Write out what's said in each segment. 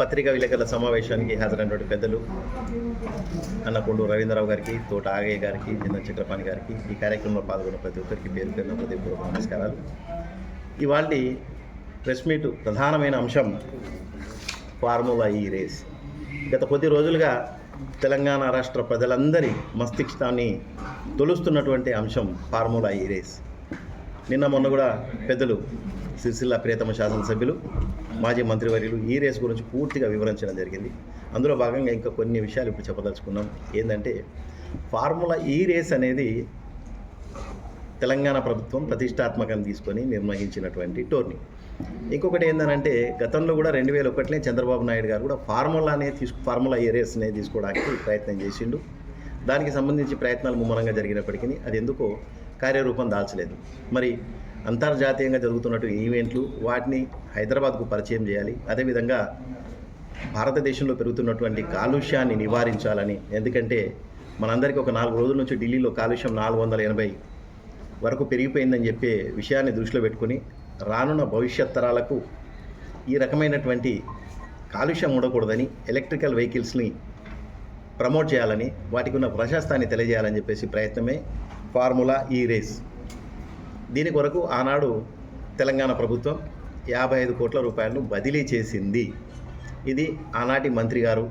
పత్రికా విలేకరుల సమావేశానికి హాజరైనటువంటి పెద్దలు అన్నకొండు రవీంద్రరావు గారికి తోట ఆగయ్య గారికి నిన్న చక్రపాణి గారికి ఈ కార్యక్రమంలో పాల్గొన్న ప్రతి ఒక్కరికి పేరు పేరున హృదయపూర్వక నమస్కారాలు. ఇవాళ ప్రెస్ మీట్ ప్రధానమైన అంశం ఫార్ములా ఈ రేస్. గత కొద్ది రోజులుగా తెలంగాణ రాష్ట్ర ప్రజలందరి మస్తిష్కాన్ని తొలుస్తున్నటువంటి అంశం ఫార్ములా ఈ రేస్. నిన్న మొన్న కూడా పెద్దలు సిరిసిల్ల ప్రియతమ శాసనసభ్యులు మాజీ మంత్రివర్యులు ఈ రేస్ గురించి పూర్తిగా వివరించడం జరిగింది. అందులో భాగంగా ఇంకా కొన్ని విషయాలు ఇప్పుడు చెప్పదలుచుకున్నాం. ఏంటంటే ఫార్ములా ఈ రేస్ అనేది తెలంగాణ ప్రభుత్వం ప్రతిష్టాత్మకంగా తీసుకొని నిర్వహించినటువంటి టోర్నీ. ఇంకొకటి ఏంటంటే గతంలో కూడా రెండు వేల ఒకటిలో చంద్రబాబు నాయుడు గారు కూడా ఫార్ములానే తీసుకు ఫార్ములా ఈ రేస్నే తీసుకోవడానికి ప్రయత్నం చేసిండు. దానికి సంబంధించి ప్రయత్నాలు ముమ్మరంగా జరిగినప్పటికీ అది ఎందుకో కార్యరూపం దాల్చలేదు. మరి అంతర్జాతీయంగా జరుగుతున్నట్టు ఈవెంట్లు వాటిని హైదరాబాద్కు పరిచయం చేయాలి. అదేవిధంగా భారతదేశంలో పెరుగుతున్నటువంటి కాలుష్యాన్ని నివారించాలని. ఎందుకంటే మనందరికీ ఒక నాలుగు రోజుల నుంచి ఢిల్లీలో కాలుష్యం నాలుగు వందల ఎనభై వరకు పెరిగిపోయిందని చెప్పే విషయాన్ని దృష్టిలో పెట్టుకుని రానున్న భవిష్యత్ తరాలకు ఈ రకమైనటువంటి కాలుష్యం ఉండకూడదని ఎలక్ట్రికల్ వెహికల్స్ని ప్రమోట్ చేయాలని వాటికి ఉన్న ప్రశస్తాన్ని తెలియజేయాలని చెప్పేసి ప్రయత్నమే ఫార్ములా ఈ రేస్. దీని కొరకు ఆనాడు తెలంగాణ ప్రభుత్వం యాభై ఐదు కోట్ల రూపాయలను బదిలీ చేసింది. ఇది ఆనాటి మంత్రి గారు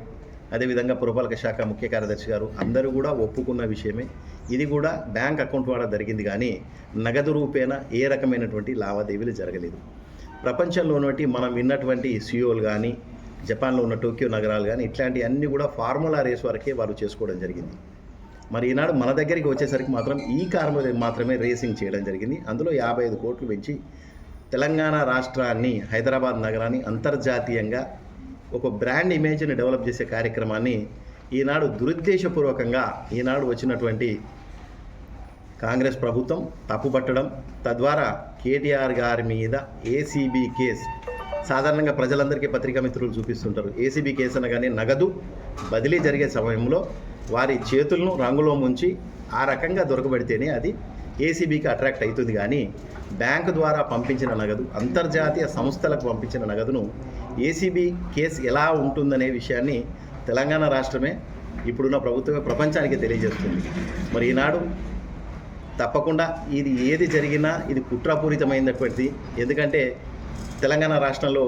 అదేవిధంగా పురపాలక శాఖ ముఖ్య కార్యదర్శి గారు అందరూ కూడా ఒప్పుకున్న విషయమే. ఇది కూడా బ్యాంక్ అకౌంట్ ద్వారా జరిగింది కానీ నగదు రూపేణ ఏ రకమైనటువంటి లావాదేవీలు జరగలేదు. ప్రపంచంలోనటి మనం విన్నటువంటి సియోలు కానీ జపాన్లో ఉన్న టోక్యో నగరాలు కానీ ఇట్లాంటివన్నీ కూడా ఫార్ములా రేస్ వరకే వారు చేసుకోవడం జరిగింది. మరి ఈనాడు మన దగ్గరికి వచ్చేసరికి మాత్రం ఈ కారు మాత్రమే రేసింగ్ చేయడం జరిగింది. అందులో యాభై ఐదు కోట్లు పెంచి తెలంగాణ రాష్ట్రాన్ని హైదరాబాద్ నగరాన్ని అంతర్జాతీయంగా ఒక బ్రాండ్ ఇమేజ్ని డెవలప్ చేసే కార్యక్రమాన్ని ఈనాడు దురుద్దేశపూర్వకంగా ఈనాడు వచ్చినటువంటి కాంగ్రెస్ ప్రభుత్వం తప్పుపట్టడం తద్వారా కేటీఆర్ గారి మీద ఏసీబీ కేసు సాధారణంగా ప్రజలందరికీ పత్రికా మిత్రులు చూపిస్తుంటారు. ఏసీబీ కేసు అనగానే నగదు బదిలీ జరిగే సమయంలో వారి చేతులను రంగులో ముంచి ఆ రకంగా దొరకబడితేనే అది ఏసీబీకి అట్రాక్ట్ అవుతుంది. కానీ బ్యాంకు ద్వారా పంపించిన నగదు అంతర్జాతీయ సంస్థలకు పంపించిన నగదును ఏసీబీ కేసు ఎలా ఉంటుందనే విషయాన్ని తెలంగాణ రాష్ట్రమే ఇప్పుడున్న ప్రభుత్వమే ప్రపంచానికి తెలియజేస్తుంది. మరి ఈనాడు తప్పకుండా ఇది ఏది జరిగినా ఇది కుట్రపూరితమైనటువంటిది. ఎందుకంటే తెలంగాణ రాష్ట్రంలో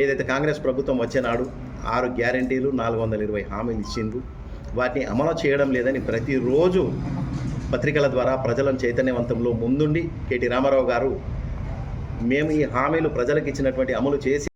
ఏదైతే కాంగ్రెస్ ప్రభుత్వం వచ్చేనాడు ఆరు గ్యారంటీలు నాలుగు వందల ఇరవై హామీలు ఇచ్చిండ్రు. వాటిని అమలు చేయడం లేదని ప్రతిరోజు పత్రికల ద్వారా ప్రజలను చైతన్యవంతంలో ముందుండి కేటీ రామారావు గారు మేము ఈ హామీలు ప్రజలకు ఇచ్చినటువంటి అమలు చేసి